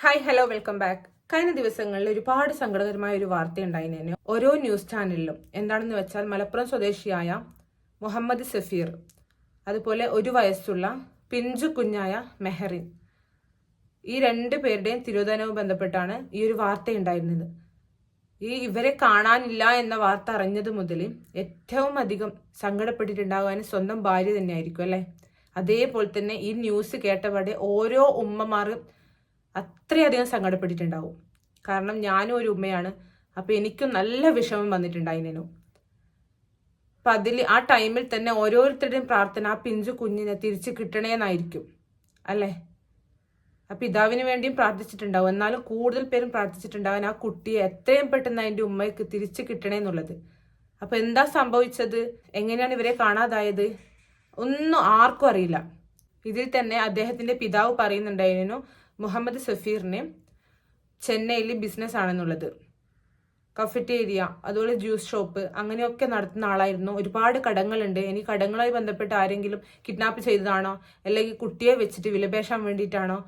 Hi hello welcome back കഴിഞ്ഞ ദിവസങ്ങളിൽ ഒരുപാട് സങ്കടകരമായ ഒരു വാർത്ത ഉണ്ടായി ഉണ്ടായിരുന്നു ഓരോ ന്യൂസ് ചാനലിലും എന്താണെന്ന് വെച്ചാൽ മലപ്പുറം സ്വദേശിയായ മുഹമ്മദ് സഫീർ അതുപോലെ ഒരു വയസ്സുള്ള പിഞ്ചു കുഞ്ഞായ മെഹറിൻ ഈ രണ്ട് പേരുടെയും തിരോധാനവും ബന്ധപ്പെട്ടാണ് ഈ ഒരു വാർത്ത ഉണ്ടായിരുന്നത്. ഈ ഇവരെ കാണാനില്ല എന്ന വാർത്ത അറിഞ്ഞത് മുതൽ ഏറ്റവും അധികം സങ്കടപ്പെട്ടിട്ടുണ്ടാകാൻ സ്വന്തം ഭാര്യ തന്നെയായിരിക്കും അല്ലേ? അതേപോലെ തന്നെ ഈ ന്യൂസ് കേട്ടപാടെ ഓരോ ഉമ്മമാരും അത്രയധികം സങ്കടപ്പെട്ടിട്ടുണ്ടാവും. കാരണം ഞാനും ഒരു ഉമ്മയാണ്. അപ്പോൾ എനിക്കും നല്ല വിഷമം വന്നിട്ടുണ്ടായിരുന്നു അപ്പം അതിൽ ആ ടൈമിൽ തന്നെ ഓരോരുത്തരുടെയും പ്രാർത്ഥന ആ പിഞ്ചു കുഞ്ഞിനെ തിരിച്ച് കിട്ടണേന്നായിരിക്കും. അല്ലേ? ആ പിതാവിന് വേണ്ടിയും പ്രാർത്ഥിച്ചിട്ടുണ്ടാവും. എന്നാലും കൂടുതൽ പേരും പ്രാർത്ഥിച്ചിട്ടുണ്ടാവാൻ ആ കുട്ടിയെ എത്രയും പെട്ടെന്ന് അതിന്റെ ഉമ്മയ്ക്ക് തിരിച്ച് കിട്ടണേന്നുള്ളത്. അപ്പോൾ എന്താ സംഭവിച്ചത്? എങ്ങനെയാണ് ഇവരെ കാണാതായത്? ഒന്നും ആർക്കും അറിയില്ല. ഇതിൽ തന്നെ അദ്ദേഹത്തിന്റെ പിതാവ് പറയുന്നുണ്ടായിരുന്നു മുഹമ്മദ് സഫീറിന് ചെന്നൈയിൽ ബിസിനസ് ആണെന്നുള്ളത്. കഫറ്റേരിയ അതുപോലെ ജ്യൂസ് ഷോപ്പ് അങ്ങനെയൊക്കെ നടത്തുന്ന ആളായിരുന്നു. ഒരുപാട് കടങ്ങളുണ്ട്. ഇനി കടങ്ങളുമായി ബന്ധപ്പെട്ട് ആരെങ്കിലും കിഡ്നാപ്പ് ചെയ്തതാണോ? അല്ലെങ്കിൽ കുട്ടിയെ വെച്ചിട്ട് വിലപേശാൻ വേണ്ടിയിട്ടാണോ?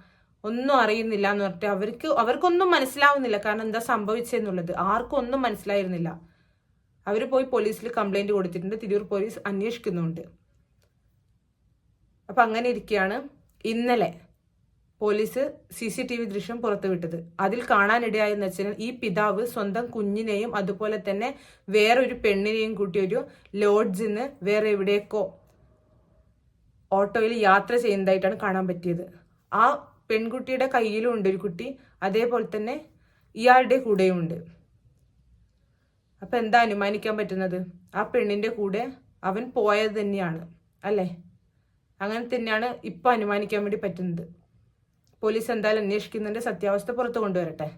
ഒന്നും അറിയുന്നില്ല എന്ന് പറഞ്ഞിട്ട് അവർക്ക് അവർക്കൊന്നും മനസ്സിലാവുന്നില്ല. കാരണം എന്താ സംഭവിച്ചെന്നുള്ളത്? ആർക്കും ഒന്നും മനസ്സിലായിരുന്നില്ല. അവർ പോയി പോലീസിൽ കംപ്ലൈന്റ് കൊടുത്തിട്ടുണ്ട്. തിരൂർ പോലീസ് അന്വേഷിക്കുന്നുണ്ട്. അപ്പൊ അങ്ങനെ ഇരിക്കുകയാണ് ഇന്നലെ. Police C C T V ദൃശ്യം പുറത്തുവിട്ടത്. അതിൽ കാണാനിടയായ നച്ചനൻ ഈ പിതാവ് സ്വന്തം കുഞ്ഞിനെയും അതുപോലെ തന്നെ വേറൊരു പെണ്ണിനെയും കൂട്ടി ഒരു ലോഡ്ജിൽ നിന്ന് വേറെ എവിടേക്കോ ഓട്ടോയിൽ യാത്ര ചെയ്യുന്നതായിട്ടാണ് കാണാൻ പറ്റിയത്. ആ പെൺകുട്ടിയുടെ കയ്യിലും ഉണ്ട് ഒരു കുട്ടി അതേപോലെ തന്നെ ഇയാളുടെ കൂടെയും ഉണ്ട്. അപ്പൊ എന്താ അനുമാനിക്കാൻ പറ്റുന്നത്? ആ പെണ്ണിന്റെ കൂടെ അവൻ പോയത് തന്നെയാണ് അല്ലേ? അങ്ങനെ തന്നെയാണ് ഇപ്പൊ അനുമാനിക്കാൻ വേണ്ടി പറ്റുന്നത്. പോലീസ് എന്തായാലും അന്വേഷിക്കുന്നുണ്ട്. സത്യാവസ്ഥ പുറത്തു കൊണ്ടുവരട്ടെ.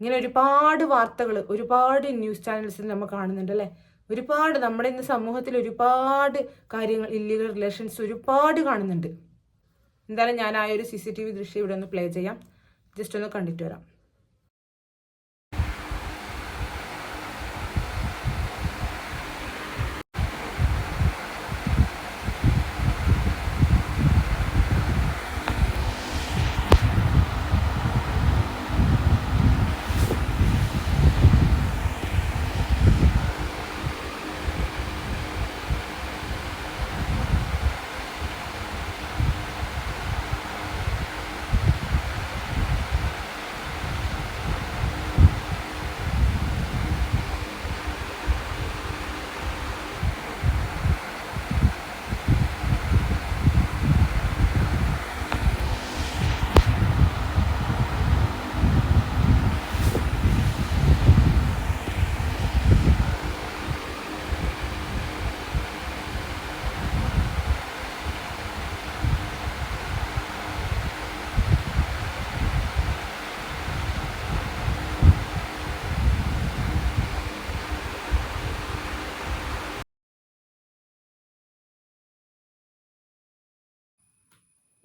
ഇങ്ങനെ ഒരുപാട് വാർത്തകൾ ഒരുപാട് ന്യൂസ് ചാനൽസിൽ നമ്മൾ കാണുന്നുണ്ട് അല്ലേ? ഒരുപാട് നമ്മുടെ ഇന്ന് സമൂഹത്തിൽ ഒരുപാട് കാര്യങ്ങൾ ഇല്ലീഗൽ റിലേഷൻസ് ഒരുപാട് കാണുന്നുണ്ട്. എന്തായാലും ഞാൻ ആ ഒരു സി സി ടി വി ദൃശ്യം ഇവിടെ ഒന്ന് പ്ലേ ചെയ്യാം. ജസ്റ്റ് ഒന്ന് കണ്ടിട്ട് വരാം.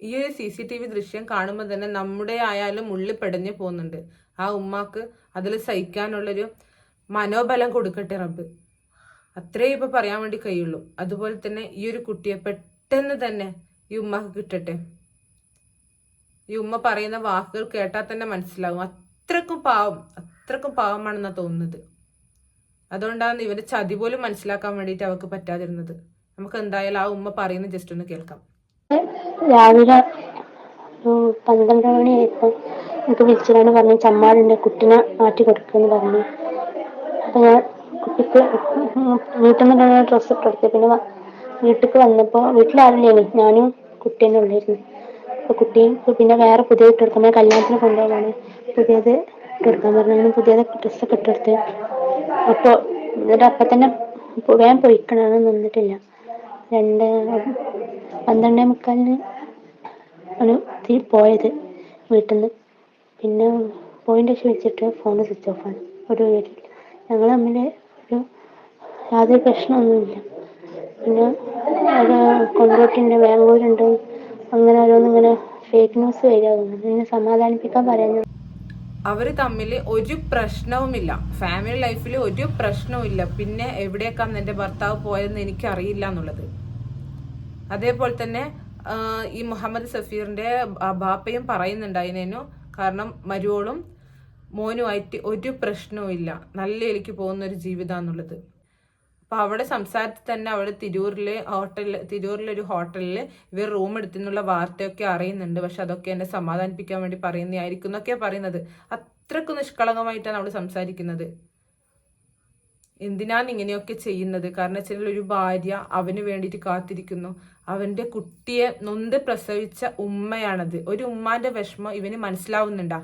ഈ ഒരു സി സി ടി വി ദൃശ്യം കാണുമ്പോൾ തന്നെ നമ്മുടെ ആയാലും ഉള്ളിൽ പെടഞ്ഞു പോകുന്നുണ്ട്. ആ ഉമ്മാക്ക് അതിൽ സഹിക്കാനുള്ളൊരു മനോബലം കൊടുക്കട്ടെ റബ്ബ്. അത്രേ ഇപ്പം പറയാൻ വേണ്ടി കഴിയുള്ളൂ. അതുപോലെ തന്നെ ഈ ഒരു കുട്ടിയെ പെട്ടെന്ന് തന്നെ ഈ ഉമ്മക്ക് കിട്ടട്ടെ. ഈ ഉമ്മ പറയുന്ന വാക്കുകൾ കേട്ടാൽ തന്നെ മനസ്സിലാവും. അത്രക്കും പാവം അത്രക്കും പാവമാണെന്നാണ് തോന്നുന്നത്. അതുകൊണ്ടാണ് ഇവരെ ചതി പോലും മനസ്സിലാക്കാൻ വേണ്ടിയിട്ട് അവൾക്ക് പറ്റാതിരുന്നത്. നമുക്ക് എന്തായാലും ആ ഉമ്മ പറയുന്ന ജസ്റ്റ് ഒന്ന് കേൾക്കാം. രാവിലെ പന്ത്രണ്ട് മണിയായപ്പോൾ എനിക്ക് വിളിച്ചിട്ടാണ് പറഞ്ഞു ചമ്മാടിന്റെ കുട്ടിനെ മാറ്റി കൊടുക്കുമെന്ന് പറഞ്ഞു. അപ്പം ഞാൻ കുട്ടിക്ക് വീട്ടിൽ നിന്ന് ഡ്രസ്സ് ഇട്ട് കൊടുത്തു. പിന്നെ വീട്ടിലേക്ക് വന്നപ്പോൾ വീട്ടിലാരില്ലേ ഞാനും കുട്ടീനെ ഉള്ളായിരുന്നു അപ്പോൾ കുട്ടിയും പിന്നെ വേറെ പുതിയ ഇട്ട് കൊടുക്കാൻ കല്യാണത്തിന് കൊണ്ടുപോകാണ് പുതിയത് ഇട്ട് പറഞ്ഞു അങ്ങനെ പുതിയത് ഡ്രസ്സൊക്കെ ഇട്ടെടുത്ത് അപ്പോൾ എന്നിട്ട് അപ്പം തന്നെ വേഗം പൊയ്ക്കണമെന്ന് നിന്നിട്ടില്ല. രണ്ട് പന്ത്രണ്ടേ മുക്കാലിന് ആണ് തീ പോയത് വീട്ടിൽ നിന്ന് പിന്നെ പോയിന്റ് ശേഷം വെച്ചിട്ട് ഫോൺ സ്വിച്ച് ആണ്. ഒരു വീട്ടിൽ ഞങ്ങൾ തമ്മിൽ ഒരു യാതൊരു പ്രശ്നമൊന്നുമില്ല. പിന്നെ ഒരു കൊണ്ടോട്ടിന്റെ ബാംഗ്ലൂരുണ്ട് അങ്ങനെ ഓരോന്നിങ്ങനെ ഫേക്ക് ന്യൂസ് വരിക തോന്നുന്നു എന്നെ സമാധാനിപ്പിക്കാൻ പറയുന്നു അവർ തമ്മിൽ ഒരു പ്രശ്നവുമില്ല. ഫാമിലി ലൈഫിൽ ഒരു പ്രശ്നവുമില്ല. പിന്നെ എവിടേക്കാണ് എന്റെ ഭർത്താവ് പോയതെന്ന് എനിക്കറിയില്ല എന്നുള്ളത്. അതേപോലെ തന്നെ ഈ മുഹമ്മദ് സഫീറിന്റെ ബ- ബാപ്പയും പറയുന്നുണ്ടായിരുന്നു കാരണം മരുവോളും മോനുമായിട്ട് ഒരു പ്രശ്നവും ഇല്ല. നല്ല എലിക്ക് പോകുന്ന ഒരു ജീവിതമാണെന്നുള്ളത് അപ്പൊ അവിടെ സംസാരത്തിൽ തന്നെ അവിടെ തിരൂരിലെ ഹോട്ടലിൽ തിരൂരിലൊരു ഹോട്ടലിൽ ഇവർ റൂം എടുത്തെന്നുള്ള വാർത്തയൊക്കെ അറിയുന്നുണ്ട്. പക്ഷെ അതൊക്കെ എന്നെ സമാധാനിപ്പിക്കാൻ വേണ്ടി പറയുന്നതായിരിക്കും എന്നൊക്കെ പറയുന്നത്. അത്രക്കും നിഷ്കളങ്കമായിട്ടാണ് അവിടെ സംസാരിക്കുന്നത്. എന്തിനാണ് ഇങ്ങനെയൊക്കെ ചെയ്യുന്നത്? കാരണം വെച്ചാൽ ഒരു ഭാര്യ അവന് വേണ്ടിയിട്ട് കാത്തിരിക്കുന്നു. അവന്റെ കുട്ടിയെ നൊന്ത് പ്രസവിച്ച ഉമ്മയാണത്. ഒരു ഉമ്മാന്റെ വിഷമം ഇവന് മനസ്സിലാവുന്നുണ്ടാ?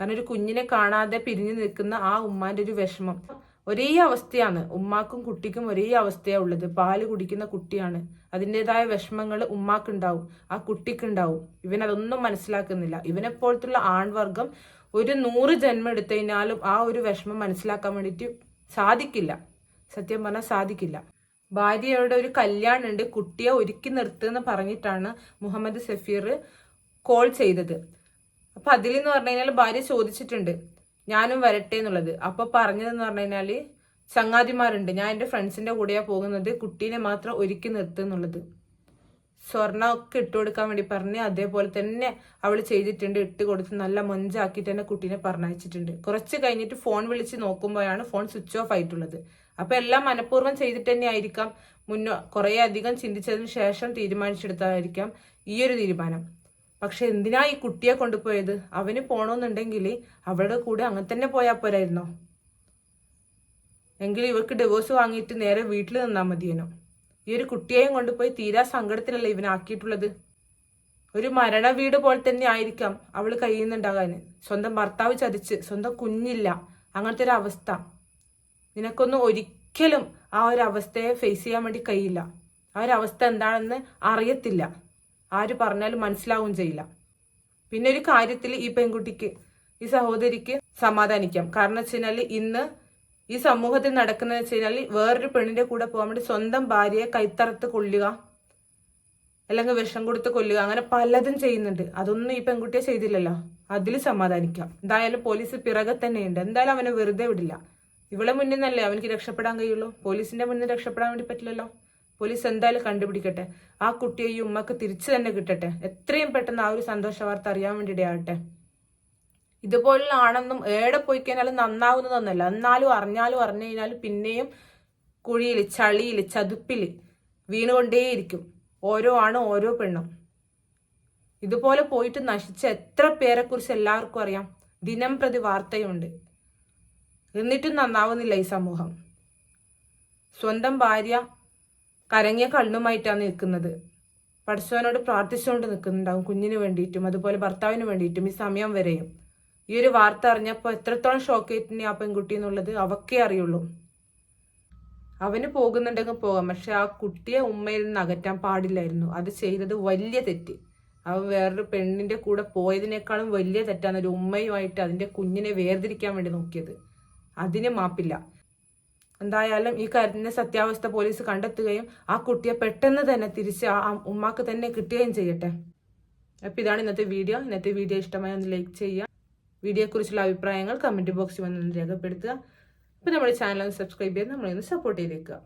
കാരണം ഒരു കുഞ്ഞിനെ കാണാതെ പിരിഞ്ഞു നിൽക്കുന്ന ആ ഉമ്മാന്റെ ഒരു വിഷമം. ഒരേ അവസ്ഥയാണ്. ഉമ്മാക്കും കുട്ടിക്കും ഒരേ അവസ്ഥയാണ് ഉള്ളത്. പാൽ കുടിക്കുന്ന കുട്ടിയാണ്. അതിന്റെതായ വിഷമങ്ങൾ ഉമ്മാക്കുണ്ടാവും. ആ കുട്ടിക്കുണ്ടാവും. ഇവൻ അതൊന്നും മനസ്സിലാക്കുന്നില്ല. ഇവനെപ്പോലത്തുള്ള ആൺവർഗം ഒരു നൂറ് ജന്മം എടുത്തതിനാലും ആ ഒരു വിഷമം മനസ്സിലാക്കാൻ വേണ്ടിയിട്ട് സാധിക്കില്ല. സത്യം പറഞ്ഞാൽ സാധിക്കില്ല. ഭാര്യയുടെ ഒരു കല്യാണമുണ്ട് കുട്ടിയെ ഒരുക്കി നിർത്തുമെന്ന് പറഞ്ഞിട്ടാണ് മുഹമ്മദ് സഫീർ കോൾ ചെയ്തത്. അപ്പൊ അതിലെന്ന് പറഞ്ഞു കഴിഞ്ഞാൽ ഭാര്യ ചോദിച്ചിട്ടുണ്ട്. ഞാനും വരട്ടെ എന്നുള്ളത്. അപ്പോൾ പറഞ്ഞതെന്ന് പറഞ്ഞു കഴിഞ്ഞാൽ ചങ്ങാതിമാരുണ്ട്. ഞാൻ എന്റെ ഫ്രണ്ട്സിന്റെ കൂടെയാ പോകുന്നത്. കുട്ടീനെ മാത്രം ഒരുക്കി നിർത്തുന്നുള്ളത് സ്വർണമൊക്കെ ഇട്ട് കൊടുക്കാൻ വേണ്ടി പറഞ്ഞ് അതേപോലെ തന്നെ അവൾ ചെയ്തിട്ടുണ്ട് ഇട്ട് കൊടുത്ത് നല്ല മൊഞ്ചാക്കിയിട്ട് തന്നെ കുട്ടീനെ പറഞ്ഞയച്ചിട്ടുണ്ട്. കുറച്ച് കഴിഞ്ഞിട്ട് ഫോൺ വിളിച്ച് നോക്കുമ്പോഴാണ് ഫോൺ സ്വിച്ച് ഓഫ് ആയിട്ടുള്ളത്. അപ്പൊ എല്ലാം മനഃപൂർവം ചെയ്തിട്ട് തന്നെ ആയിരിക്കാം. മുന്നോ കുറേ അധികം ചിന്തിച്ചതിന് ശേഷം തീരുമാനിച്ചെടുത്തതായിരിക്കാം ഈ ഒരു തീരുമാനം. പക്ഷെ എന്തിനാ ഈ കുട്ടിയെ കൊണ്ടുപോയത്? അവന് പോണോന്നുണ്ടെങ്കിൽ അവളുടെ കൂടെ അങ്ങനെ തന്നെ പോയാൽ പോരായിരുന്നോ? എങ്കിൽ ഇവർക്ക് ഡിവോഴ്സ് വാങ്ങിയിട്ട് നേരെ വീട്ടിൽ നിന്നാൽ മതിയേനോ? ഈ ഒരു കുട്ടിയെയും കൊണ്ടുപോയി തീരാ സങ്കടത്തിലല്ലേ ഇവനാക്കിയിട്ടുള്ളത് ഒരു മരണ വീട് പോലെ തന്നെ ആയിരിക്കാം അവൾ കഴിയുന്നുണ്ടാകാൻ സ്വന്തം ഭർത്താവ് ചതിച്ച് സ്വന്തം കുഞ്ഞില്ല. അങ്ങനത്തെ ഒരു അവസ്ഥ. നിനക്കൊന്നും ഒരിക്കലും ആ ഒരു അവസ്ഥയെ ഫേസ് ചെയ്യാൻ വേണ്ടി കഴിയില്ല. ആ ഒരു അവസ്ഥ എന്താണെന്ന് അറിയത്തില്ല. ആര് പറഞ്ഞാലും മനസ്സിലാവുകയും ചെയ്യില്ല. പിന്നെ ഒരു കാര്യത്തിൽ ഈ പെൺകുട്ടിക്ക് ഈ സഹോദരിക്ക് സമാധാനിക്കാം. കാരണം വെച്ച് കഴിഞ്ഞാൽ ഇന്ന് ഈ സമൂഹത്തിൽ നടക്കുന്നത് വെച്ച് കഴിഞ്ഞാൽ വേറൊരു പെണ്ണിന്റെ കൂടെ പോകാൻ വേണ്ടി സ്വന്തം ഭാര്യയെ കൈത്തറത്ത് കൊല്ലുക അല്ലെങ്കിൽ വിഷം കൊടുത്ത് കൊല്ലുക അങ്ങനെ പലതും ചെയ്യുന്നുണ്ട്. അതൊന്നും ഈ പെൺകുട്ടിയെ ചെയ്തില്ലല്ലോ. അതിൽ സമാധാനിക്കാം. എന്തായാലും പോലീസ് പിറകെ തന്നെയുണ്ട്. എന്തായാലും അവനെ വെറുതെ വിടില്ല. ഇവളെ മുന്നിൽ നിന്നല്ലേ അവനിക്ക് രക്ഷപ്പെടാൻ കഴിയുള്ളൂ? പോലീസിന്റെ മുന്നിൽ രക്ഷപ്പെടാൻ വേണ്ടി പറ്റില്ലല്ലോ? പോലീസ് എന്തായാലും കണ്ടുപിടിക്കട്ടെ. ആ കുട്ടിയെ ഈ ഉമ്മക്ക് തിരിച്ചു തന്നെ കിട്ടട്ടെ. എത്രയും പെട്ടെന്ന് ആ ഒരു സന്തോഷ വാർത്ത അറിയാൻ വേണ്ടിയിടയാകട്ടെ ഇതുപോലുള്ള ആണെന്നും ഏടെ പോയി കഴിഞ്ഞാലും നന്നാവുന്നതൊന്നല്ല. എന്നാലും അറിഞ്ഞാലും അറിഞ്ഞു കഴിഞ്ഞാലും പിന്നെയും കുഴിയിൽ ചളിയിൽ ചതുപ്പിൽ വീണുകൊണ്ടേയിരിക്കും. ഓരോ ആണും ഓരോ പെണ്ണും. ഇതുപോലെ പോയിട്ട് നശിച്ച എത്ര പേരെക്കുറിച്ച് എല്ലാവർക്കും അറിയാം. ദിനം പ്രതി വാർത്തയുണ്ട്. എന്നിട്ടും നന്നാവുന്നില്ല ഈ സമൂഹം. സ്വന്തം ഭാര്യ കരങ്ങിയ കണ്ണുമായിട്ടാണ് നിൽക്കുന്നത്. പഠിച്ചവനോട് പ്രാർത്ഥിച്ചുകൊണ്ട് നിൽക്കുന്നുണ്ടാവും കുഞ്ഞിന് വേണ്ടിയിട്ടും അതുപോലെ ഭർത്താവിന് വേണ്ടിയിട്ടും ഈ സമയം വരെയും. ഈ ഒരു വാർത്ത അറിഞ്ഞപ്പോൾ എത്രത്തോളം ഷോക്ക് ആയിട്ടുണ്ട് ആ പെൺകുട്ടി എന്നുള്ളത് അവക്കേ അറിയുള്ളൂ. അവന് പോകുന്നുണ്ടെങ്കിൽ പോകാം. പക്ഷെ ആ കുട്ടിയെ ഉമ്മയിൽ നിന്ന് അകറ്റാൻ പാടില്ലായിരുന്നു. അത് ചെയ്തത് വലിയ തെറ്റ്. അവൻ വേറൊരു പെണ്ണിന്റെ കൂടെ പോയതിനേക്കാളും വലിയ തെറ്റാണ് ഒരു ഉമ്മയുമായിട്ട് അതിന്റെ കുഞ്ഞിനെ വേർതിരിക്കാൻ വേണ്ടി നോക്കിയത്. അതിന് മാപ്പില്ല. എന്തായാലും ഈ കാര്യത്തിന്റെ സത്യാവസ്ഥ പോലീസ് കണ്ടെത്തുകയും ആ കുട്ടിയെ പെട്ടെന്ന് തന്നെ തിരിച്ച് ആ ഉമ്മാക്ക് തന്നെ കിട്ടുകയും ചെയ്യട്ടെ. അപ്പോൾ ഇതാണ് ഇന്നത്തെ വീഡിയോ. ഇന്നത്തെ വീഡിയോ ഇഷ്ടമായി ഒന്ന് ലൈക്ക് ചെയ്യുക. വീഡിയോയെക്കുറിച്ചുള്ള അഭിപ്രായങ്ങൾ കമന്റ് ബോക്സിൽ വന്ന് രേഖപ്പെടുത്തുക. അപ്പോൾ നമ്മുടെ ചാനൽ ഒന്ന് സബ്സ്ക്രൈബ് ചെയ്ത് നമ്മളെ ഒന്ന് സപ്പോർട്ട് ചെയ്തേക്കുക.